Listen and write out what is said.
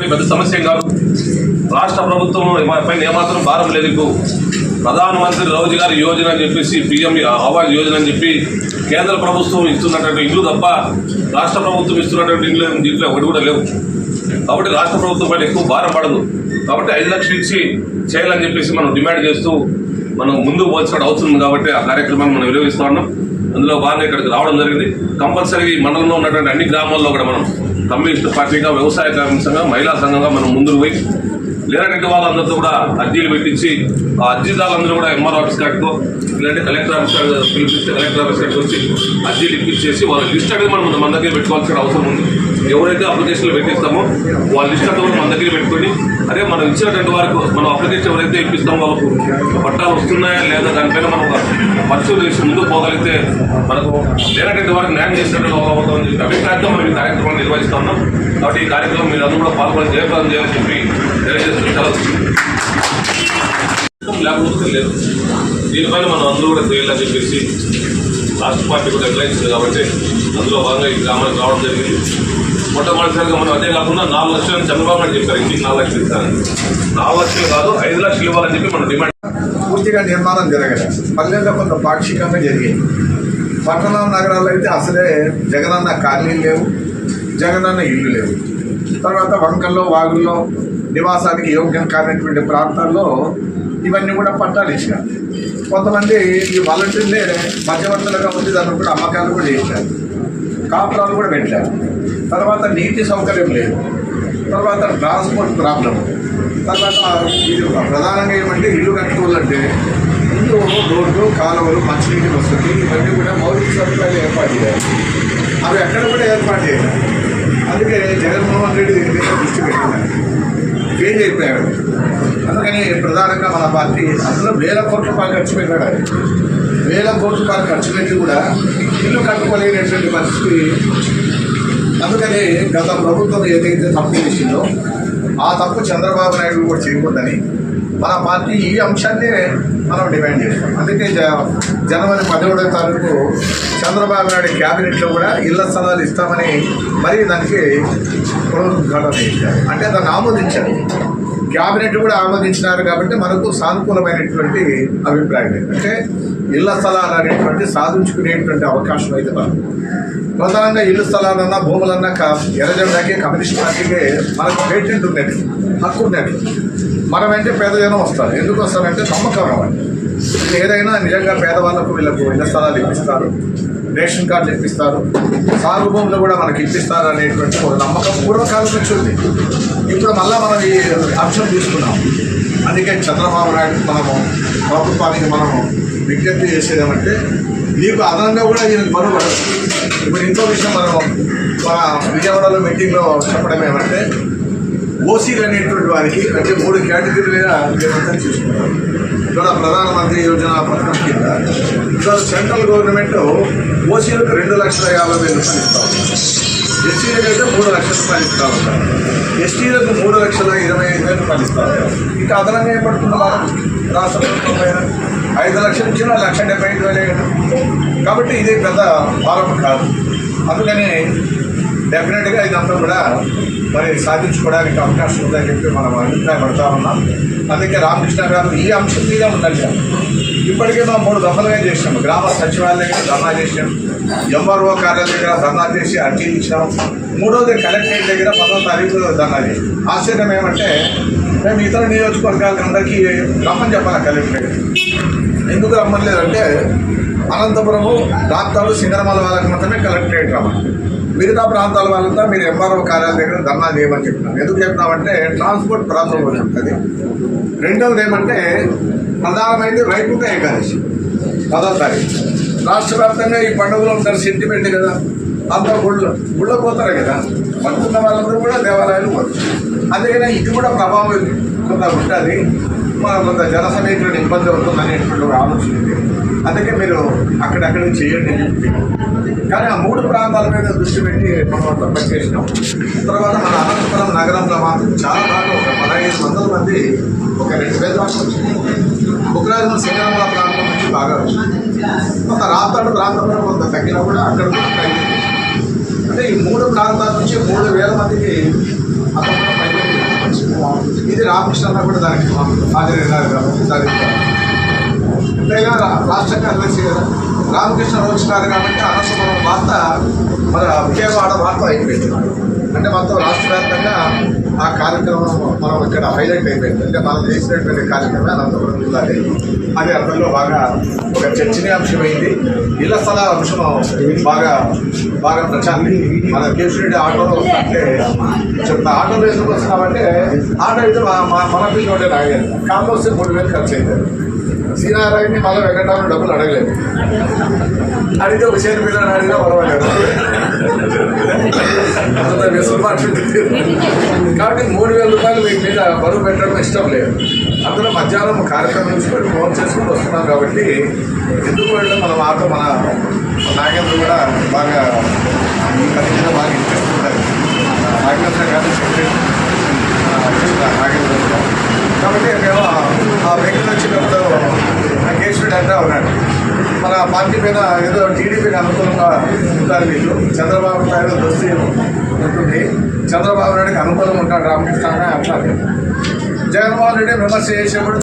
పెద్ద సమస్య కాదు. రాష్ట్ర ప్రభుత్వం పైన ఏమాత్రం భారం లేదు ఇప్పుడు. ప్రధానమంత్రి రోజ్గార్ యోజన అని చెప్పేసి పిఎం ఆవాజ్ యోజన అని చెప్పి కేంద్ర ప్రభుత్వం ఇస్తున్నటువంటి ఇల్లు తప్ప రాష్ట్ర ప్రభుత్వం ఇస్తున్నటువంటి ఇల్లు దీంట్లో ఒకటి కూడా లేవు. కాబట్టి రాష్ట్ర ప్రభుత్వం పైన ఎక్కువ భారం పడదు. కాబట్టి ఐదు లక్షలు ఇచ్చి చేయాలని చెప్పేసి మనం డిమాండ్ చేస్తూ మనం ముందుకు పోల్చుకోవడం అవుతుంది కాబట్టి ఆ కార్యక్రమాన్ని మనం వినియోగిస్తూ ఉన్నాం. అందులో భాగంగా ఇక్కడికి రావడం జరిగింది. కంపల్సరీ మండలంలో ఉన్నటువంటి అన్ని గ్రామాల్లో కూడా మనం కమ్యూనిస్ట్ పార్టీగా వ్యవసాయ కార్మిక సంఘం మహిళా సంఘంగా మనం ముందుకు పోయి లేనటువంటి వాళ్ళందరితో కూడా అర్జీలు పెట్టించి ఆ అర్జీదారులందరూ కూడా ఎంఆర్ ఆఫీస్ కాడికో లేదంటే కలెక్టర్ ఆఫీస్ పిలిపిస్తే కలెక్టర్ ఆఫీస్ కాడికి వచ్చి అర్జీలు ఇప్పించేసి వాళ్ళ లిస్ట్ అనేది మనం మన దగ్గర పెట్టుకోవాల్సిన అవసరం ఉంది. ఎవరైతే అప్లికేషన్లు పెట్టిస్తామో వాళ్ళ లిస్ట్ అంతా కూడా మన దగ్గర పెట్టుకొని అదే మనం ఇచ్చినటువంటి వారికి మనం అప్లికేషన్ ఎవరైతే ఇప్పిస్తాం వాళ్ళకు పట్టాలు వస్తున్నాయా లేదా దానిపైన మనం ఖర్చు చేసి ముందుకు పోగలిగితే మనకు లేనటువంటి వారికి న్యాయం చేసినట్టు అవుతుంది చెప్పి అభిప్రాయంతో మనం ఈ కార్యక్రమాన్ని నిర్వహిస్తా ఉన్నాం. కాబట్టి ఈ కార్యక్రమం మీరు అందరూ కూడా పాల్గొని జయప్రదం చేయాలని చెప్పి తెలియజేస్తున్నాం లేకపోతే లేదు. దీనిపైన మనం అందరూ కూడా చేయాలని చెప్పేసి రాష్ట్ర పార్టీ కూడా నిర్ణయించింది కాబట్టి అందులో భాగంగా ఈ గ్రామానికి రావడం జరిగింది. మొట్టమొదటిసారిగా మనం అదే కాకుండా నాలుగు లక్షలు చంద్రబాబు నాయుడు చెప్పారు. ఇంటికి నాలుగు లక్షలు ఇస్తారని. నాలుగు లక్షలు కాదు ఐదు లక్షలు ఇవ్వాలని చెప్పి మనం డిమాండ్ పూర్తిగా నిర్మాణం జరగలేదు. పల్లెల్లో కొంత పాక్షికంగా జరిగింది. పట్టణ నగరాల్లో అయితే అసలే జగనన్న కాలనీలు లేవు జగనన్న ఇల్లు లేవు. తర్వాత వంకల్లో వాగుల్లో నివాసానికి యోగ్యం కానటువంటి ప్రాంతాల్లో ఇవన్నీ కూడా పట్టాలు ఇచ్చారు కొంతమంది ఈ వాలంటీర్లే మధ్యవర్తులుగా ఉంది దాన్ని కూడా అమ్మకాలు కూడా చేశారు కాపురాలు కూడా పెట్టారు. తర్వాత నీటి సౌకర్యం లేదు. తర్వాత ట్రాన్స్పోర్ట్ ప్రాబ్లం తర్వాత ఇది ప్రధానంగా ఏమంటే ఇల్లు కట్టుకోవాలంటే ఇల్లు రోడ్లు కాలువలు మంచినీటి వసతి ఇవన్నీ కూడా మౌలిక సదుపాయాలు ఏర్పాటు చేయాలి. అవి ఎక్కడ కూడా ఏర్పాటు చేయాలి అందుకే జగన్మోహన్ రెడ్డి దీని మీద దృష్టి పెట్టారు ఫెయిల్ అయిపోయాడు. అందుకని ప్రధానంగా మన పార్టీ అసలు వేల కోట్ల రూపాయలు ఖర్చు పెట్టాడు వేల కోట్ల రూపాయలు ఖర్చు పెట్టి కూడా ఇల్లు కట్టుకోలేనటువంటి పరిస్థితి అందుకని గత ప్రభుత్వం ఏదైతే తప్పు చేసిందో ఆ తప్పు చంద్రబాబు నాయుడు కూడా చేయకూడదని మన పార్టీ ఈ అంశాన్ని మనం డిమాండ్ చేస్తాం. అందుకే జ- జనవరి పదిహేడవ తారీఖు చంద్రబాబు నాయుడు క్యాబినెట్లో కూడా ఇళ్ళ స్థలాలు ఇస్తామని మరీ దానికి పునరుద్ఘాటన చేశారు. అంటే దాన్ని ఆమోదించారు. క్యాబినెట్ కూడా ఆమోదించినారు కాబట్టి మనకు సానుకూలమైనటువంటి అభిప్రాయం అంటే ఇళ్ళ స్థలాలు అనేటువంటి సాధించుకునేటువంటి అవకాశం అయితే మనకు. ప్రధానంగా ఇల్లు స్థలాలన్నా భూములన్నా క- కమ్యూనిస్ట్ పార్టీకే మనకు పేటెంట్ ఉండేది హక్కు ఉండేది. మనం పేద జనం వస్తారు. ఎందుకు వస్తారంటే నమ్మకం అవ్వండి ఏదైనా నిజంగా పేదవాళ్ళకు వీళ్ళకు ఇళ్ళ స్థలాలు ఇప్పిస్తారు. రేషన్ కార్డులు ఇప్పిస్తారు. సాగు భూములు కూడా మనకి ఇప్పిస్తారు అనేటువంటి ఒక నమ్మకం పూర్వకాలం నుంచి ఉంది. ఇప్పుడు మళ్ళీ మనం ఈ అంశం తీసుకున్నాం. అందుకే చంద్రబాబు నాయుడు మనము ప్రభుత్వానికి మనము విజ్ఞప్తి చేసేదేమంటే నీకు అదనంగా కూడా ఈయన పనులు ఇప్పుడు ఇంకో విషయం మనం మన విజయవాడలో మీటింగ్లో చెప్పడం ఏమంటే ఓసీలు అనేటువంటి వారికి అంటే మూడు కేటగిరీలుగా మేమంతా చూసుకుంటాం. ఇక్కడ ప్రధానమంత్రి యోజన పథకం కింద ఇవాళ సెంట్రల్ గవర్నమెంట్ ఓసీలకు రెండు లక్షల యాభై వేల రూపాయలు ఇస్తాం ఎస్సీలకు అయితే మూడు లక్షల రూపాయలు ఇస్తా ఉంటారు ఎస్టీలకు మూడు లక్షల ఇరవై ఐదు వేల రూపాయలు ఇస్తా ఉంటారు ఇంకా అదనంగా ఏం రాష్ట్ర ప్రభుత్వం పైన ఐదు లక్షలు ఇచ్చినా లక్ష డెబ్బై ఐదు వేలే కాబట్టి ఇది పెద్ద భారం కాదు. అందుకని డెఫినెట్గా ఇదంతా కూడా మరి సాధించుకోవడానికి అవకాశం ఉందని చెప్పి మనం అభిప్రాయపడతా ఉన్నాం. అందుకే రామకృష్ణ గారు ఈ అంశం మీద ఉండాలి ఇప్పటికే మనం మూడు దఫలుగా చేసాము గ్రామ సచివాలయం దగ్గర ధర్నా చేసినాం ఎంఆర్ఓ కార్యాలయం దగ్గర ధర్నా చేసి అర్జీ ఇచ్చాం. మూడోది కలెక్టరేట్ దగ్గర పదో తారీఖు ధర్నా చేసాం ఆశ్చర్యం ఏమంటే మేము ఇతర నియోజకవర్గాల అందరికీ రమ్మని చెప్పాలి కలెక్టరేట్. ఎందుకు రమ్మలేదంటే అనంతపురము రాప్తాడు సింగరమల వాళ్ళకి మాత్రమే కలెక్టరేట్ రమ్మని. మిగతా ప్రాంతాల వాళ్ళంతా మీరు ఎంఆర్ఓ కార్యాలయం దగ్గర ధర్నా చేయమని చెప్తున్నాం ఎందుకు చెప్తామంటే ట్రాన్స్పోర్ట్ ప్రాబ్లం ఉంటుంది రెండవది ఏమంటే ప్రధానమైనది వైకుంఠ ఏకాదశి. పదో తారీఖు. రాష్ట్ర వ్యాప్తంగా ఈ పండుగలో ఉంటారు సెంటిమెంట్ కదా. అంతా గుళ్ళు గుళ్ళ పోతారు కదా. పడుతున్న వాళ్ళందరూ కూడా దేవాలయాలు పోతారు. అందుకనే ఇది కూడా ప్రభావం కొంత ఉంటుంది. కొంత జన సమీకరణ ఇబ్బంది అవుతుంది అనేటువంటి ఒక ఆలోచన అందుకే మీరు అక్కడక్కడ చేయండి. కానీ ఆ మూడు ప్రాంతాల మీద దృష్టి పెట్టి మనం అంతా పనిచేసినాం. తర్వాత మన అనంతపురం నగరంలో మాత్రం చాలా బాగా ఒక పదహైదు వందల మంది ఒక రెండు వేల దాకా వచ్చింది ఉగ్రాజం ప్రాంతం నుంచి బాగా కొంత రాప్తాడు ప్రాంతంలో కొంత తగ్గినా కూడా అక్కడ అంటే ఈ మూడు ప్రాంతాల నుంచి మూడు వేల మందికి అతను ఇది రామకృష్ణ కూడా దానికి హాజరైనారు కాబట్టి దానికి అంతేగా రాష్ట్రంగా తెలిసి కదా రామకృష్ణ వచ్చినారు కాబట్టి అనంతపురం వార్త మన విజయవాడ వార్త అయిపోయింది. అంటే మొత్తం రాష్ట్ర వ్యాప్తంగా ఆ కార్యక్రమం మనం ఇక్కడ హైలైట్ అయిపోయింది. అంటే మనం చేసినటువంటి కార్యక్రమం అనంతపురం జిల్లాలో. అది అర్థంలో బాగా ఒక చర్చనీయాంశమైంది. ఇళ్ళ స్థలాల అంశం బాగా బాగా ప్రచారం. మన కేశరెడ్డి ఆటోలో వస్తుంటే చెప్తా. ఆటో ఎందుకు వస్తున్నామంటే ఆటో అయితే మా- మా- మన పిల్లడే రాగారు కాంలో మూడు వేలు ఖర్చు అవుతారు సీనారాయణని మళ్ళీ వెంకటరావు డబ్బులు అడగలేదు. అడిగితే హుషేన్ పిల్లని అడిగినా పర్వాలేదు. అంత వెసులుబాటు కాబట్టి మూడు వేల రూపాయలు మీ మీద బరువు పెట్టడం ఇష్టం లేదు. అందులో మధ్యాహ్నం కార్యక్రమం చూసుకొని ఫోన్ చేసుకుంటూ వస్తున్నాం కాబట్టి ఎందుకు వెళ్ళడం? మన మాట మన నాగేంద్ర కూడా బాగా ఈ పని మీద బాగా ఇంట్రెస్ట్ ఉంటుంది నాగేంద్ర గారు సెక్రటరీ నాగేంద్ర కూడా. కాబట్టి మేము ఆ వెహికల్ వచ్చినప్పుడు కేశవుడు అంటే ఉన్నాడు మన పార్టీ మీద ఏదో టీడీపీకి అనుకూలంగా ఉంటారు వీళ్ళు చంద్రబాబు నాయుడు దృష్టి ఉంటుంది. చంద్రబాబు నాయుడుకి అనుకూలంగా ఉంటాడు రామకృష్ణ అంటారు జగన్మోహన్ రెడ్డి విమర్శ చేసేప్పుడు